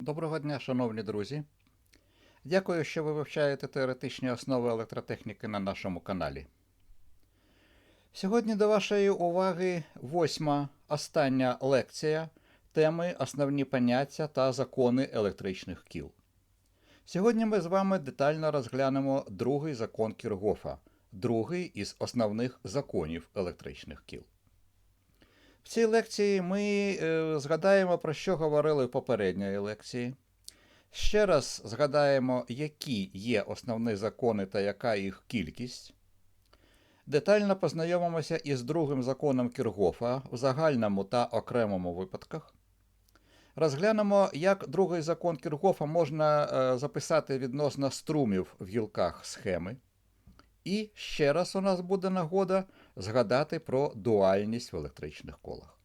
Доброго дня, шановні друзі. Дякую, що ви вивчаєте теоретичні основи електротехніки на нашому каналі. Сьогодні до вашої уваги восьма остання лекція теми Основні поняття та закони електричних кіл. Сьогодні ми з вами детально розглянемо другий закон Кіргофа, другий із основних законів електричних кіл. В цій лекції ми е, згадаємо, про що говорили в попередньої лекції. Ще раз згадаємо, які є основні закони та яка їх кількість. Детально познайомимося із другим законом Кіргофа в загальному та окремому випадках. Розглянемо, як другий закон Кіргофа можна е, записати відносно струмів в гілках схеми. І ще раз у нас буде нагода згадати про дуальність в електричних колах.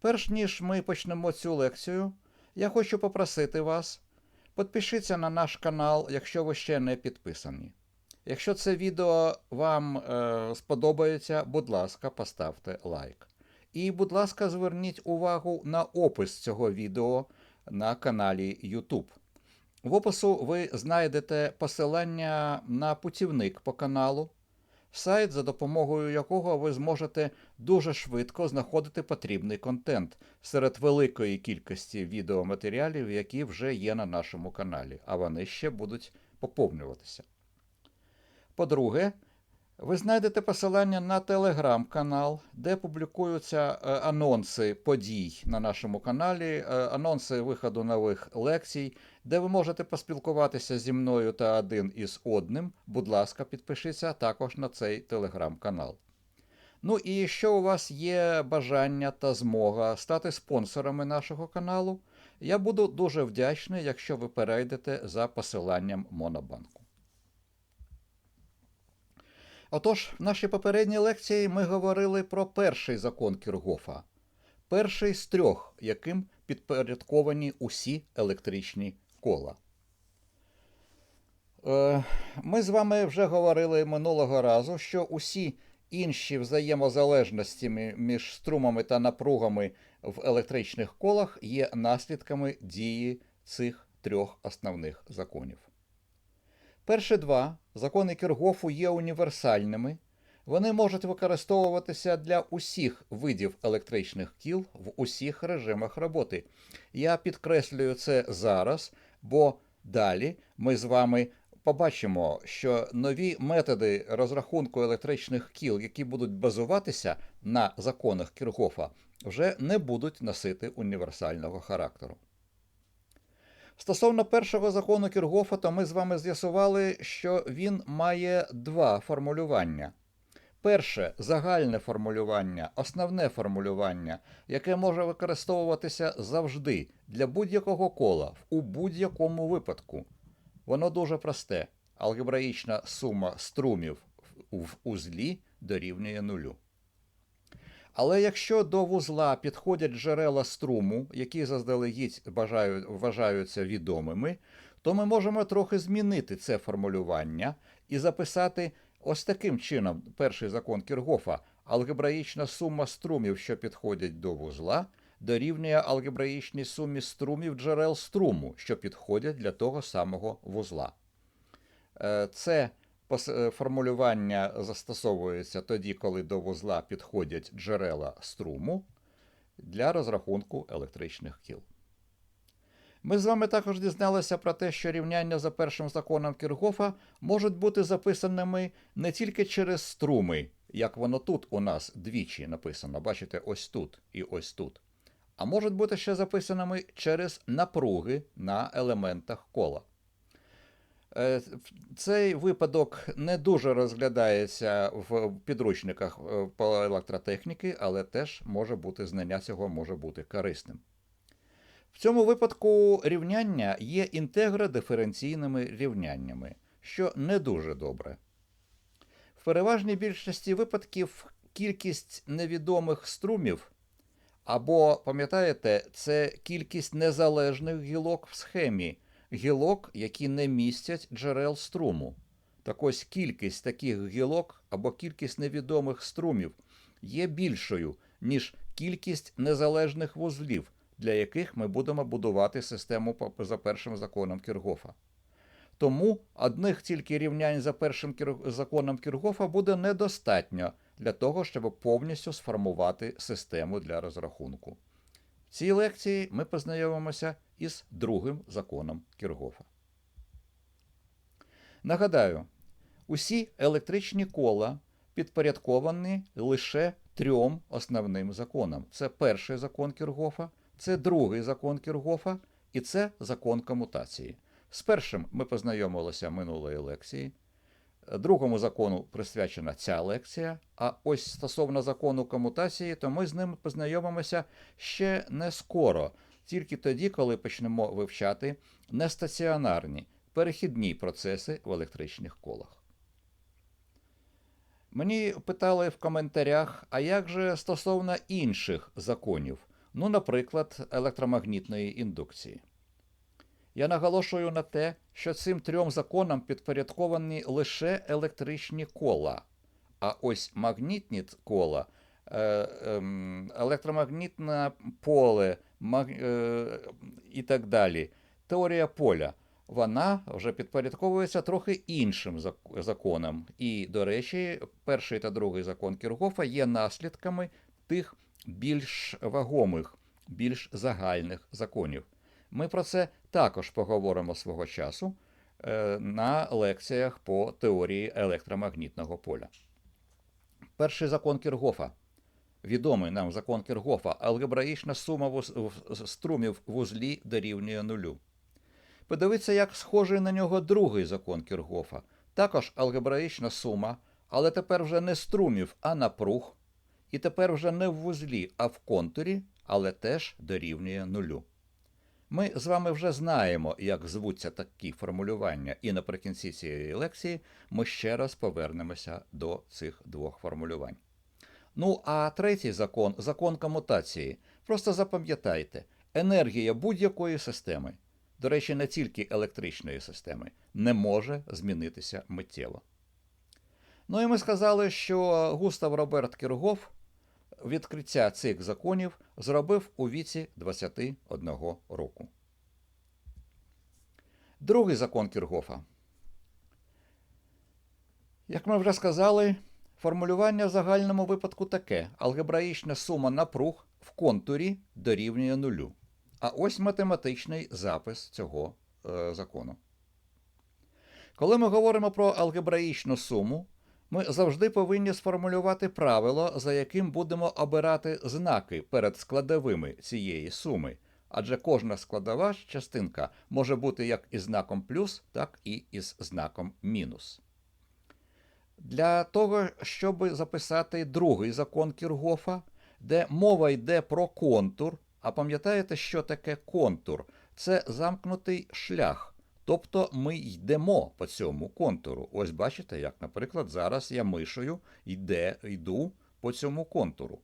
Перш ніж ми почнемо цю лекцію, я хочу попросити вас, підпишіться на наш канал, якщо ви ще не підписані. Якщо це відео вам е, сподобається, будь ласка, поставте лайк. І, будь ласка, зверніть увагу на опис цього відео на каналі YouTube. В опису ви знайдете посилання на путівник по каналу, сайт, за допомогою якого ви зможете дуже швидко знаходити потрібний контент серед великої кількості відеоматеріалів, які вже є на нашому каналі, а вони ще будуть поповнюватися. По-друге, ви знайдете посилання на телеграм-канал, де публікуються е, анонси подій на нашому каналі, е, анонси виходу нових лекцій, де ви можете поспілкуватися зі мною та один із одним. Будь ласка, підпишіться також на цей телеграм-канал. Ну і якщо у вас є бажання та змога стати спонсорами нашого каналу, я буду дуже вдячний, якщо ви перейдете за посиланням Монобанку. Отож, в нашій попередній лекції ми говорили про перший закон Кіргофа, перший з трьох, яким підпорядковані усі електричні кола. Е, Ми з вами вже говорили минулого разу, що усі інші взаємозалежності між струмами та напругами в електричних колах є наслідками дії цих трьох основних законів. Перші два закони Кіргофу є універсальними. Вони можуть використовуватися для усіх видів електричних кіл в усіх режимах роботи. Я підкреслюю це зараз, бо далі ми з вами побачимо, що нові методи розрахунку електричних кіл, які будуть базуватися на законах Кіргофа, вже не будуть носити універсального характеру. Стосовно першого закону Кіргофа, то ми з вами з'ясували, що він має два формулювання. Перше загальне формулювання, основне формулювання, яке може використовуватися завжди для будь-якого кола у будь-якому випадку. Воно дуже просте. Алгебраїчна сума струмів в узлі дорівнює нулю. Але якщо до вузла підходять джерела струму, які заздалегідь вважаються відомими, то ми можемо трохи змінити це формулювання і записати ось таким чином перший закон Кіргофа. Алгебраїчна сума струмів, що підходять до вузла, дорівнює алгебраїчній сумі струмів джерел струму, що підходять для того самого вузла. Е, це формулювання застосовується тоді, коли до вузла підходять джерела струму для розрахунку електричних кіл. Ми з вами також дізналися про те, що рівняння за першим законом Кіргофа можуть бути записаними не тільки через струми, як воно тут у нас двічі написано, бачите, ось тут і ось тут. А можуть бути ще записаними через напруги на елементах кола. Е, цей випадок не дуже розглядається в підручниках е, по електротехніки, але теж може бути знання цього може бути корисним. В цьому випадку рівняння є інтегродиференційними рівняннями, що не дуже добре. В переважній більшості випадків кількість невідомих струмів, або, пам'ятаєте, це кількість незалежних гілок в схемі гілок, які не містять джерел струму. Так ось кількість таких гілок або кількість невідомих струмів є більшою, ніж кількість незалежних вузлів, для яких ми будемо будувати систему за першим законом Кіргофа. Тому одних тільки рівнянь за першим законом Кіргофа буде недостатньо для того, щоб повністю сформувати систему для розрахунку. В цій лекції ми познайомимося із другим законом Кіргофа. Нагадаю, усі електричні кола підпорядковані лише трьом основним законам: це перший закон Кіргофа, це другий закон Кіргофа і це закон комутації. З першим ми познайомилися минулої лекції. Другому закону присвячена ця лекція. А ось стосовно закону комутації, то ми з ним познайомимося ще не скоро, тільки тоді, коли почнемо вивчати нестаціонарні перехідні процеси в електричних колах. Мені питали в коментарях, а як же стосовно інших законів, ну, наприклад, електромагнітної індукції. Я наголошую на те, що цим трьом законам підпорядковані лише електричні кола, а ось магнітні кола, е, ем, електромагнітне поле і так далі, теорія поля, вона вже підпорядковується трохи іншим зак- законам. І, до речі, перший та другий закон Кіргофа є наслідками тих більш вагомих, більш загальних законів. Ми про це також поговоримо свого часу е, на лекціях по теорії електромагнітного поля. Перший закон Кіргофа. Відомий нам закон Кіргофа. Алгебраїчна сума струмів в узлі дорівнює нулю. Подивіться, як схожий на нього другий закон Кіргофа. Також алгебраїчна сума, але тепер вже не струмів, а напруг. І тепер вже не в вузлі, а в контурі, але теж дорівнює нулю. Ми з вами вже знаємо, як звуться такі формулювання, і наприкінці цієї лекції ми ще раз повернемося до цих двох формулювань. Ну, а третій закон закон комутації. Просто запам'ятайте, енергія будь-якої системи, до речі, не тільки електричної системи, не може змінитися миттєво. Ну і ми сказали, що Густав Роберт Кіргоф відкриття цих законів зробив у віці 21 року. Другий закон Кіргофа. Як ми вже сказали, формулювання в загальному випадку таке: алгебраїчна сума напруг в контурі дорівнює нулю. А ось математичний запис цього е, закону. Коли ми говоримо про алгебраїчну суму, ми завжди повинні сформулювати правило, за яким будемо обирати знаки перед складовими цієї суми, адже кожна складова частинка може бути як із знаком плюс, так і із знаком мінус. Для того, щоб записати другий закон Кіргофа, де мова йде про контур, а пам'ятаєте, що таке контур? Це замкнутий шлях. Тобто ми йдемо по цьому контуру. Ось бачите, як, наприклад, зараз я мишою йде, йду по цьому контуру.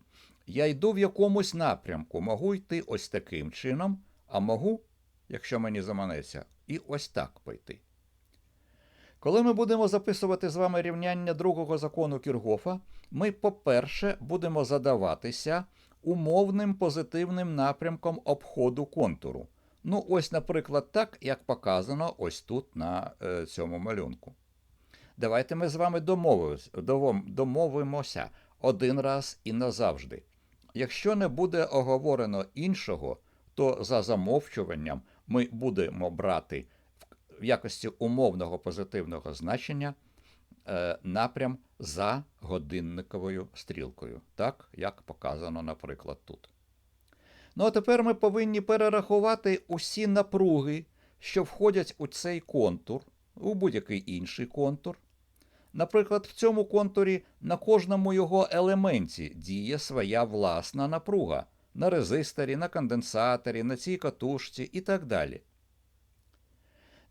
Я йду в якомусь напрямку, можу йти ось таким чином, а можу, якщо мені заманеться, і ось так пойти. Коли ми будемо записувати з вами рівняння другого закону Кіргофа, ми, по-перше, будемо задаватися умовним позитивним напрямком обходу контуру. Ну, ось, наприклад, так, як показано ось тут на е, цьому малюнку. Давайте ми з вами домовимося один раз і назавжди. Якщо не буде оговорено іншого, то за замовчуванням ми будемо брати в- якості умовного позитивного значення е, напрям за годинниковою стрілкою, так як показано, наприклад, тут. Ну а тепер ми повинні перерахувати усі напруги, що входять у цей контур, у будь-який інший контур. Наприклад, в цьому контурі на кожному його елементі діє своя власна напруга на резисторі, на конденсаторі, на цій катушці і так далі.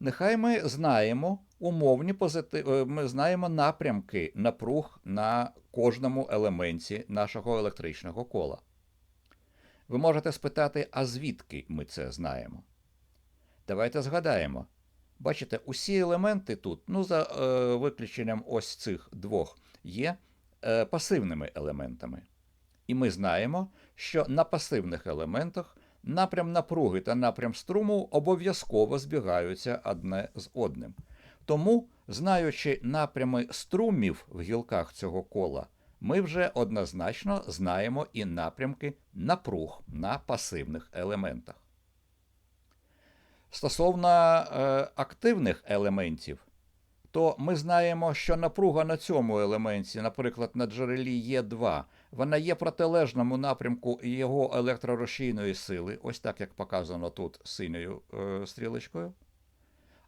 Нехай ми знаємо умовні позитив... е, ми знаємо напрямки напруг на кожному елементі нашого електричного кола. Ви можете спитати, а звідки ми це знаємо? Давайте згадаємо. Бачите, усі елементи тут, ну, за е, виключенням ось цих двох, є е, пасивними елементами. І ми знаємо, що на пасивних елементах напрям напруги та напрям струму обов'язково збігаються одне з одним. Тому, знаючи напрями струмів в гілках цього кола, ми вже однозначно знаємо і напрямки напруг на пасивних елементах. Стосовно е, активних елементів, то ми знаємо, що напруга на цьому елементі, наприклад, на джерелі Е2, вона є протилежному напрямку його електророзчійної сили, ось так як показано тут синьою е, стрілочкою.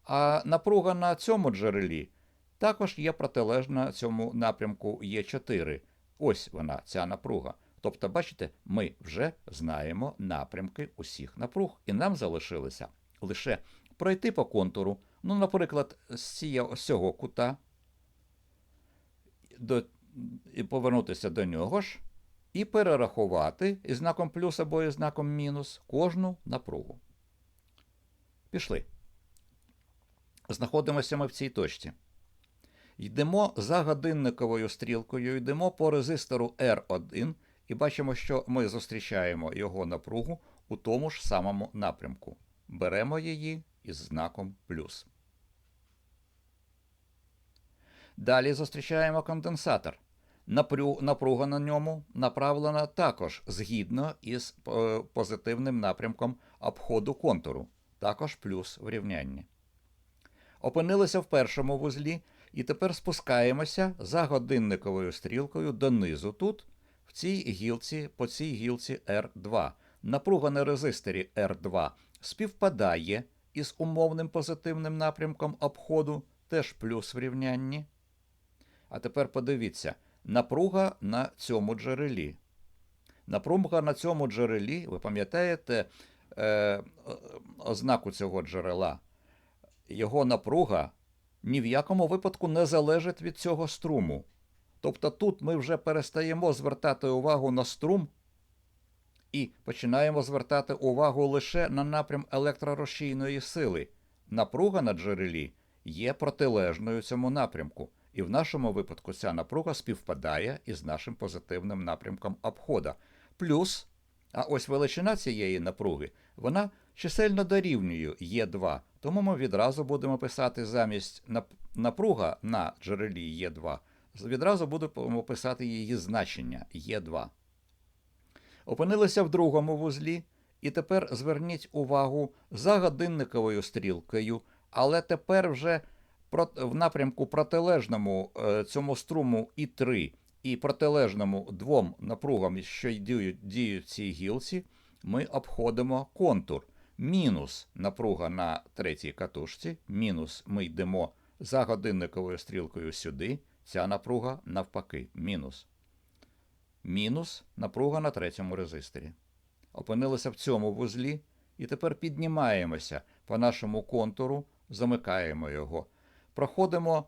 А напруга на цьому джерелі також є протилежна цьому напрямку Е4. Ось вона, ця напруга. Тобто, бачите, ми вже знаємо напрямки усіх напруг, і нам залишилося лише пройти по контуру, ну, наприклад, з цього кута до, і повернутися до нього ж, і перерахувати із знаком плюс або із знаком мінус кожну напругу. Пішли. Знаходимося ми в цій точці. Йдемо за годинниковою стрілкою, йдемо по резистору R1 і бачимо, що ми зустрічаємо його напругу у тому ж самому напрямку. Беремо її із знаком плюс. Далі зустрічаємо конденсатор. Напруга на ньому направлена також згідно із е, позитивним напрямком обходу контуру, також плюс в рівнянні. Опинилися в першому вузлі і тепер спускаємося за годинниковою стрілкою донизу тут, в цій гілці, по цій гілці R2. Напруга на резисторі R2 співпадає із умовним позитивним напрямком обходу, теж плюс в рівнянні. А тепер подивіться, напруга на цьому джерелі. Напруга на цьому джерелі, ви пам'ятаєте е, ознаку цього джерела? Його напруга ні в якому випадку не залежить від цього струму. Тобто тут ми вже перестаємо звертати увагу на струм і починаємо звертати увагу лише на напрям електророзчійної сили. Напруга на джерелі є протилежною цьому напрямку, і в нашому випадку ця напруга співпадає із нашим позитивним напрямком обхода. Плюс, а ось величина цієї напруги, вона чисельно дорівнює Е2, тому ми відразу будемо писати замість напруга на джерелі Е2, відразу будемо писати її значення Е2. Опинилися в другому вузлі, і тепер зверніть увагу за годинниковою стрілкою, але тепер вже в напрямку протилежному е, цьому струму І3 і протилежному двом напругам, що діють, діють цій гілці, ми обходимо контур. Мінус напруга на третій катушці, мінус ми йдемо за годинниковою стрілкою сюди, ця напруга навпаки, мінус мінус напруга на третьому резисторі. Опинилися в цьому вузлі і тепер піднімаємося по нашому контуру, замикаємо його. Проходимо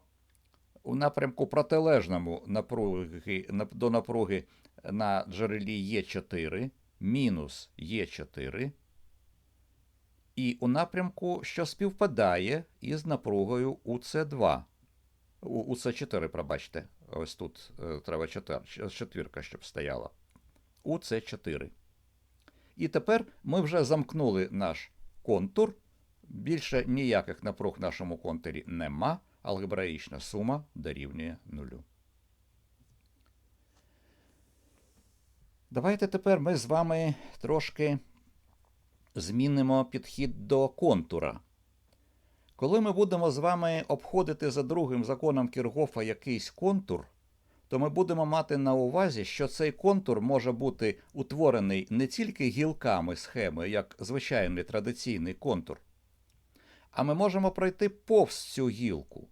у напрямку протилежному напруги, до напруги на джерелі Е4, мінус Е4, і у напрямку, що співпадає із напругою УЦ2. У, УЦ4, пробачте. Ось тут е, треба четвірка, щоб стояла. УЦ4. І тепер ми вже замкнули наш контур. Більше ніяких напруг в нашому контурі нема. Алгебраїчна сума дорівнює нулю. Давайте тепер ми з вами трошки змінимо підхід до контура. Коли ми будемо з вами обходити за другим законом Кіргофа якийсь контур, то ми будемо мати на увазі, що цей контур може бути утворений не тільки гілками схеми, як звичайний традиційний контур, а ми можемо пройти повз цю гілку.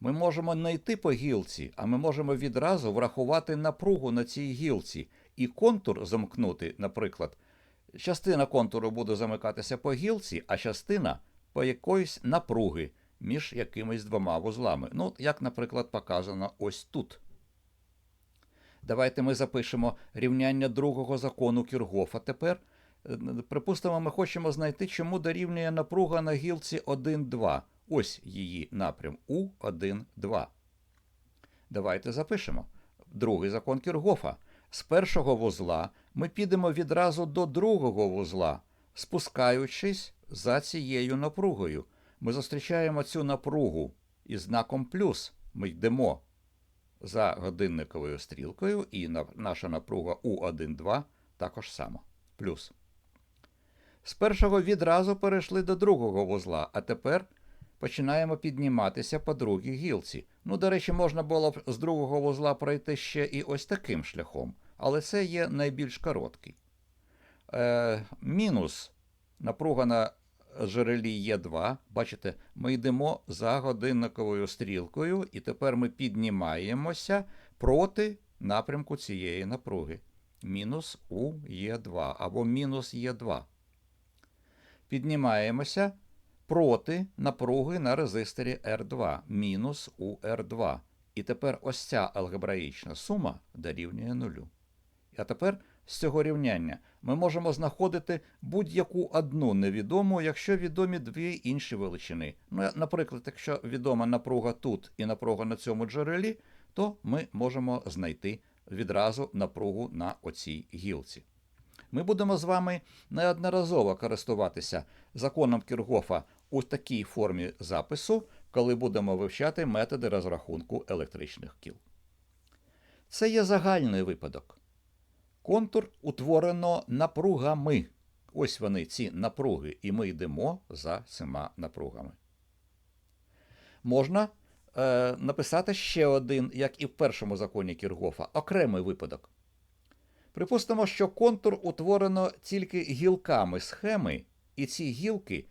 Ми можемо не йти по гілці, а ми можемо відразу врахувати напругу на цій гілці і контур замкнути, наприклад. Частина контуру буде замикатися по гілці, а частина по якоїсь напруги між якимись двома вузлами. Ну, як, наприклад, показано ось тут. Давайте ми запишемо рівняння другого закону Кіргофа тепер. Припустимо, ми хочемо знайти, чому дорівнює напруга на гілці 1,2. Ось її напрям У1,2. Давайте запишемо. Другий закон Кіргофа. З першого вузла ми підемо відразу до другого вузла. спускаючись за цією напругою. Ми зустрічаємо цю напругу із знаком плюс. Ми йдемо за годинниковою стрілкою, і наша напруга У1,2 також сама. Плюс. З першого відразу перейшли до другого вузла, а тепер починаємо підніматися по другій гілці. Ну, до речі, можна було б з другого вузла пройти ще і ось таким шляхом, але це є найбільш короткий. Е, мінус напруга на джерелі Є2. Бачите, ми йдемо за годинниковою стрілкою, і тепер ми піднімаємося проти напрямку цієї напруги. Мінус у Є2 або мінус Є2. Піднімаємося проти напруги на резисторі R2, мінус у R2. І тепер ось ця алгебраїчна сума дорівнює нулю. А тепер з цього рівняння ми можемо знаходити будь-яку одну невідому, якщо відомі дві інші величини. Ну, наприклад, якщо відома напруга тут і напруга на цьому джерелі, то ми можемо знайти відразу напругу на оцій гілці. Ми будемо з вами неодноразово користуватися законом Кіргофа у такій формі запису, коли будемо вивчати методи розрахунку електричних кіл. Це є загальний випадок. Контур утворено напругами. Ось вони, ці напруги, і ми йдемо за цими напругами. Можна е, написати ще один, як і в першому законі Кіргофа, окремий випадок. Припустимо, що контур утворено тільки гілками схеми, і ці гілки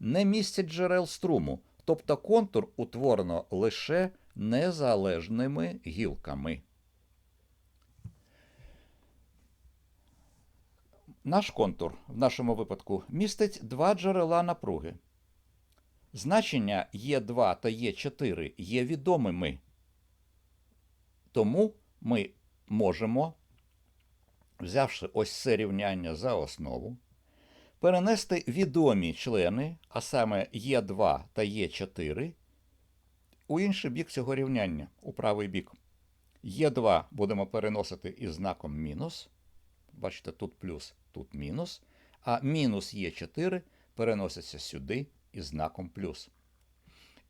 не містять джерел струму, тобто контур утворено лише незалежними гілками. Наш контур в нашому випадку містить два джерела напруги. Значення Е2 та Е4 є відомими. Тому ми можемо, взявши ось це рівняння за основу, перенести відомі члени, а саме Е2 та Е4, у інший бік цього рівняння, у правий бік. Е2 будемо переносити із знаком мінус. Бачите, тут плюс, тут мінус. А мінус Е4 переноситься сюди із знаком плюс.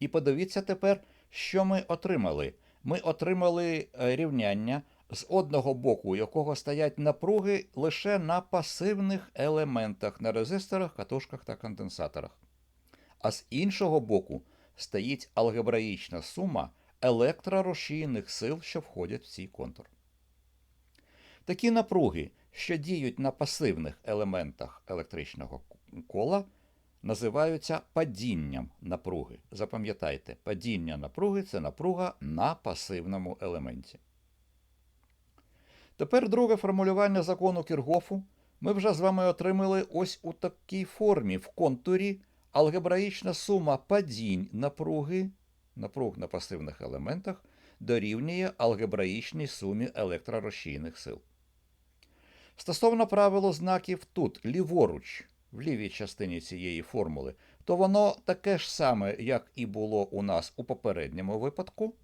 І подивіться тепер, що ми отримали. Ми отримали е, рівняння, з одного боку, у якого стоять напруги лише на пасивних елементах, на резисторах, катушках та конденсаторах. А з іншого боку стоїть алгебраїчна сума електрорушійних сил, що входять в цей контур. Такі напруги, що діють на пасивних елементах електричного кола, називаються падінням напруги. Запам'ятайте, падіння напруги це напруга на пасивному елементі. Тепер друге формулювання закону Кіргофу ми вже з вами отримали ось у такій формі в контурі алгебраїчна сума падінь напруги, напруг на пасивних елементах, дорівнює алгебраїчній сумі електророзчинних сил. Стосовно правило знаків тут, ліворуч, в лівій частині цієї формули, то воно таке ж саме, як і було у нас у попередньому випадку.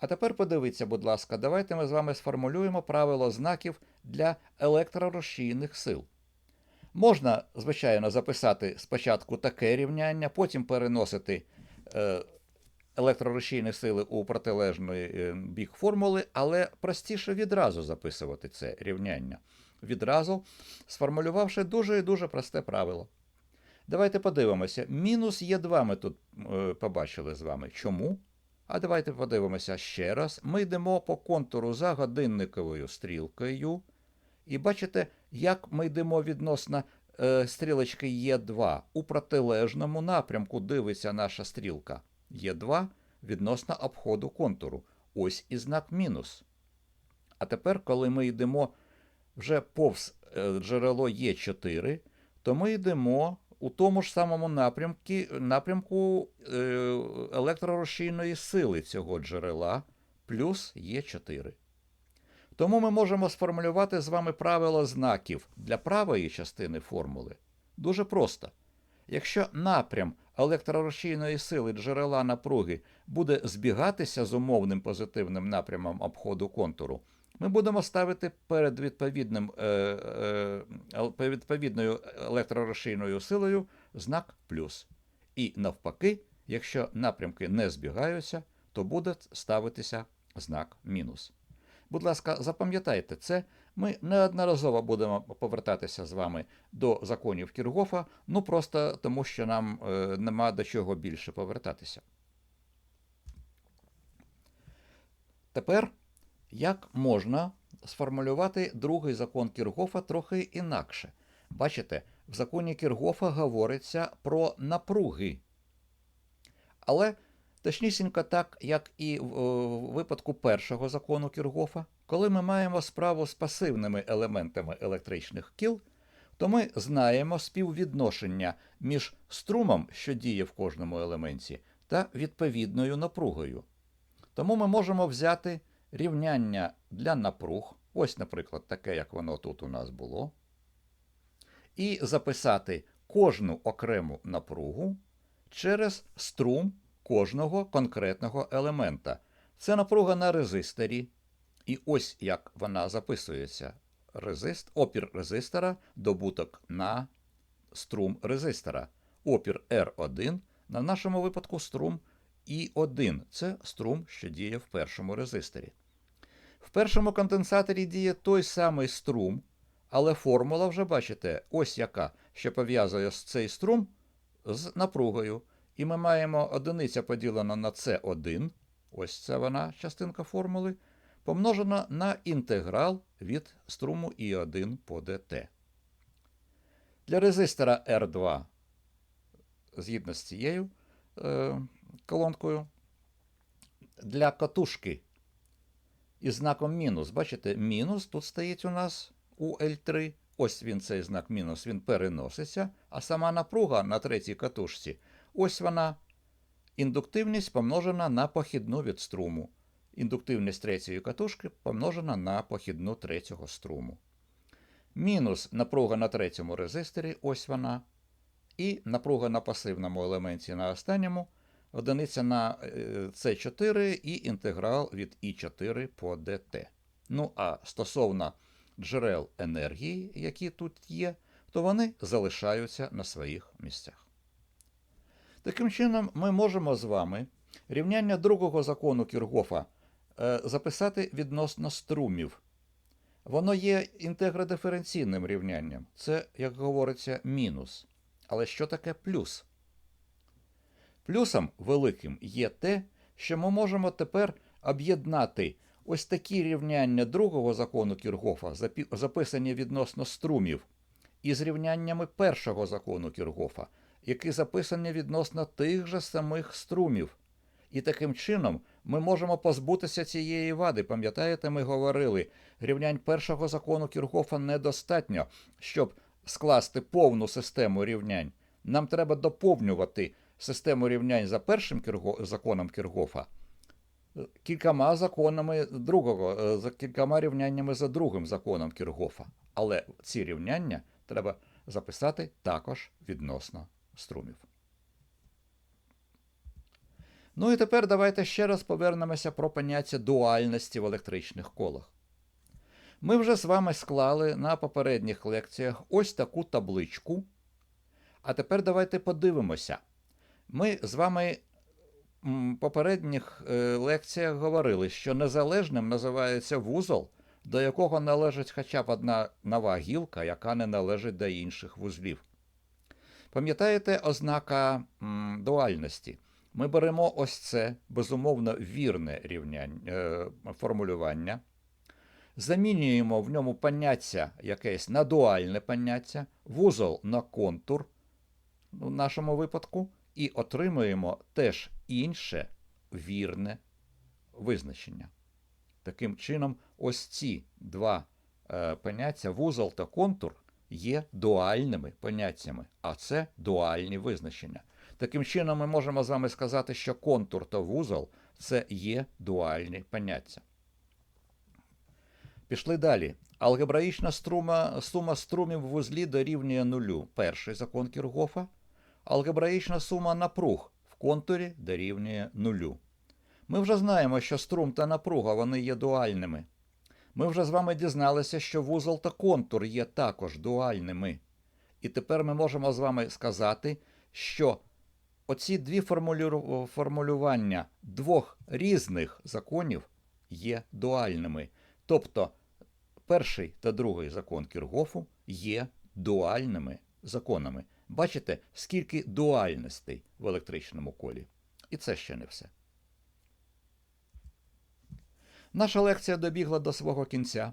А тепер подивіться, будь ласка, давайте ми з вами сформулюємо правило знаків для електророзчинних сил. Можна, звичайно, записати спочатку таке рівняння, потім переносити е, електрорушійні сили у протилежний е, бік формули, але простіше відразу записувати це рівняння. Відразу сформулювавши дуже і дуже просте правило. Давайте подивимося. Мінус Є2 ми тут е, побачили з вами. Чому? А давайте подивимося ще раз. Ми йдемо по контуру за годинниковою стрілкою. І бачите, як ми йдемо відносно е, стрілочки Е2. У протилежному напрямку дивиться наша стрілка Е2 відносно обходу контуру. Ось і знак мінус. А тепер, коли ми йдемо вже повз е, джерело Е4, то ми йдемо у тому ж самому напрямку, напрямку е, електрорушійної сили цього джерела плюс Е4. Тому ми можемо сформулювати з вами правило знаків для правої частини формули дуже просто. Якщо напрям електрорушійної сили джерела напруги буде збігатися з умовним позитивним напрямом обходу контуру, ми будемо ставити перед відповідним, е, е, відповідною електророшійною силою знак плюс. І навпаки, якщо напрямки не збігаються, то буде ставитися знак мінус. Будь ласка, запам'ятайте це. Ми неодноразово будемо повертатися з вами до законів Кіргофа, ну просто тому, що нам е, нема до чого більше повертатися. Тепер як можна сформулювати другий закон Кіргофа трохи інакше? Бачите, в законі Кіргофа говориться про напруги. Але точнісінько так, як і в е, випадку першого закону Кіргофа, коли ми маємо справу з пасивними елементами електричних кіл, то ми знаємо співвідношення між струмом, що діє в кожному елементі, та відповідною напругою. Тому ми можемо взяти рівняння для напруг, ось, наприклад, таке, як воно тут у нас було, і записати кожну окрему напругу через струм кожного конкретного елемента. Це напруга на резисторі. І ось як вона записується. Резист, опір резистора, добуток на струм резистора. Опір R1, на нашому випадку струм І1. Це струм, що діє в першому резисторі. В першому конденсаторі діє той самий струм, але формула вже бачите, ось яка, що пов'язує цей струм з напругою. І ми маємо одиниця поділена на С1, ось це вона частинка формули, помножена на інтеграл від струму І1 по dt. Для резистора R2, згідно з цією е, колонкою, для катушки із знаком мінус, бачите, мінус тут стоїть у нас у L3. Ось він цей знак мінус, він переноситься, а сама напруга на третій катушці. Ось вона. Індуктивність помножена на похідну від струму. Індуктивність третьої катушки помножена на похідну третього струму. Мінус напруга на третьому резисторі, ось вона. І напруга на пасивному елементі на останньому одиниця на С4 і інтеграл від І4 по dt. Ну а стосовно джерел енергії, які тут є, то вони залишаються на своїх місцях. Таким чином, ми можемо з вами рівняння другого закону Кіргофа е, записати відносно струмів. Воно є інтегродиференційним рівнянням. Це, як говориться, мінус. Але що таке плюс? Плюсом великим є те, що ми можемо тепер об'єднати ось такі рівняння другого закону Кіргофа, записані відносно струмів, із рівняннями першого закону Кіргофа, які записані відносно тих же самих струмів. І таким чином ми можемо позбутися цієї вади. Пам'ятаєте, ми говорили, рівнянь першого закону Кіргофа недостатньо, щоб скласти повну систему рівнянь. Нам треба доповнювати систему рівнянь за першим законом Кіргофа кількома законами другого, за кількома рівняннями за другим законом Кіргофа. Але ці рівняння треба записати також відносно струмів. Ну і тепер давайте ще раз повернемося про поняття дуальності в електричних колах. Ми вже з вами склали на попередніх лекціях ось таку табличку. А тепер давайте подивимося. Ми з вами в попередніх лекціях говорили, що незалежним називається вузол, до якого належить хоча б одна нова гілка, яка не належить до інших вузлів. Пам'ятаєте ознака дуальності? Ми беремо ось це безумовно вірне е, формулювання, замінюємо в ньому поняття якесь на дуальне поняття, вузол на контур в нашому випадку, і отримуємо теж інше вірне визначення. Таким чином, ось ці два е, поняття, вузол та контур, є дуальними поняттями, а це дуальні визначення. Таким чином, ми можемо з вами сказати, що контур та вузол це є дуальні поняття. Пішли далі. Алгебраїчна струма, сума струмів в вузлі дорівнює нулю. Перший закон Кіргофа. Алгебраїчна сума напруг в контурі дорівнює нулю. Ми вже знаємо, що струм та напруга вони є дуальними. Ми вже з вами дізналися, що вузол та контур є також дуальними. І тепер ми можемо з вами сказати, що оці дві формулю- формулювання двох різних законів є дуальними. Тобто перший та другий закон Кіргофу є дуальними законами. Бачите, скільки дуальностей в електричному колі. І це ще не все. Наша лекція добігла до свого кінця.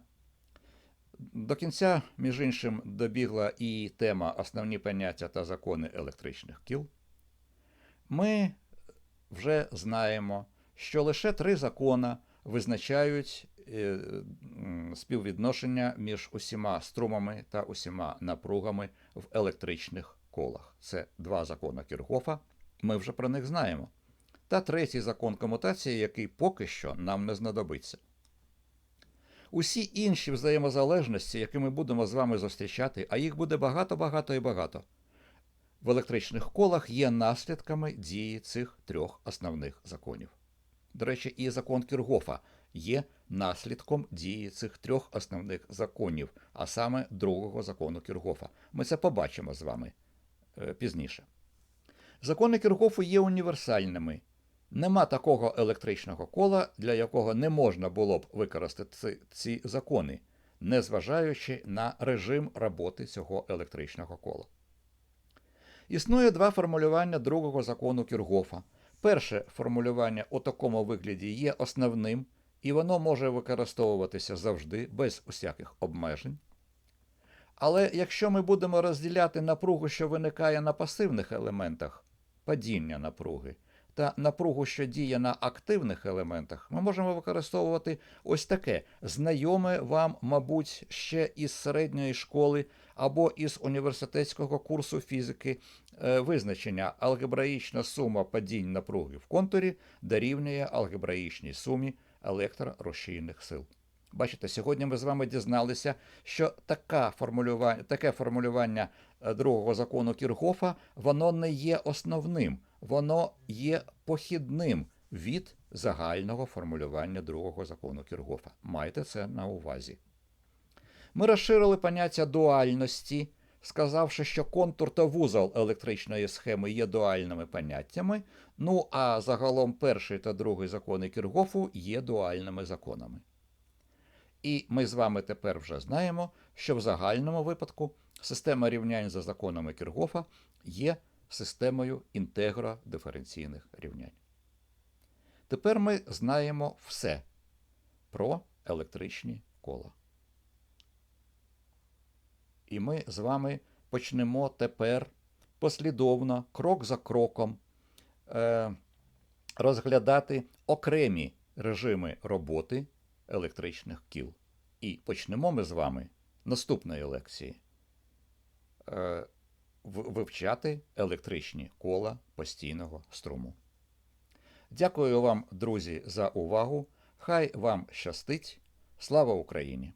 До кінця, між іншим, добігла і тема основні поняття та закони електричних кіл. Ми вже знаємо, що лише три закони визначають е, співвідношення між усіма струмами та усіма напругами в електричних колах. Це два закони Кіргофа. Ми вже про них знаємо. Та третій закон комутації, який поки що нам не знадобиться. Усі інші взаємозалежності, які ми будемо з вами зустрічати, а їх буде багато, багато і багато, в електричних колах є наслідками дії цих трьох основних законів. До речі, і закон Кіргофа є наслідком дії цих трьох основних законів, а саме другого закону Кіргофа. Ми це побачимо з вами пізніше. Закони Кіргофу є універсальними. Нема такого електричного кола, для якого не можна було б використати ці закони, незважаючи на режим роботи цього електричного кола. Існує два формулювання другого закону Кіргофа. Перше формулювання у такому вигляді є основним, і воно може використовуватися завжди без усяких обмежень. Але якщо ми будемо розділяти напругу, що виникає на пасивних елементах падіння напруги, та напругу, що діє на активних елементах, ми можемо використовувати ось таке знайоме вам, мабуть, ще із середньої школи або із університетського курсу фізики е, визначення алгебраїчна сума падінь напруги в контурі дорівнює алгебраїчній сумі електрорушійних сил. Бачите, сьогодні ми з вами дізналися, що така формулювання, таке формулювання е, другого закону Кіргофа, воно не є основним, воно є похідним від загального формулювання другого закону Кіргофа. Майте це на увазі. Ми розширили поняття дуальності, сказавши, що контур та вузол електричної схеми є дуальними поняттями. Ну а загалом перший та другий закони Кіргофу є дуальними законами. І ми з вами тепер вже знаємо, що в загальному випадку система рівнянь за законами Кіргофа є системою інтегродиференційних рівнянь. Тепер ми знаємо все про електричні кола. І ми з вами почнемо тепер послідовно, крок за кроком, е, розглядати окремі режими роботи електричних кіл. І почнемо ми з вами наступної лекції е, вивчати електричні кола постійного струму. Дякую вам, друзі, за увагу. Хай вам щастить. Слава Україні!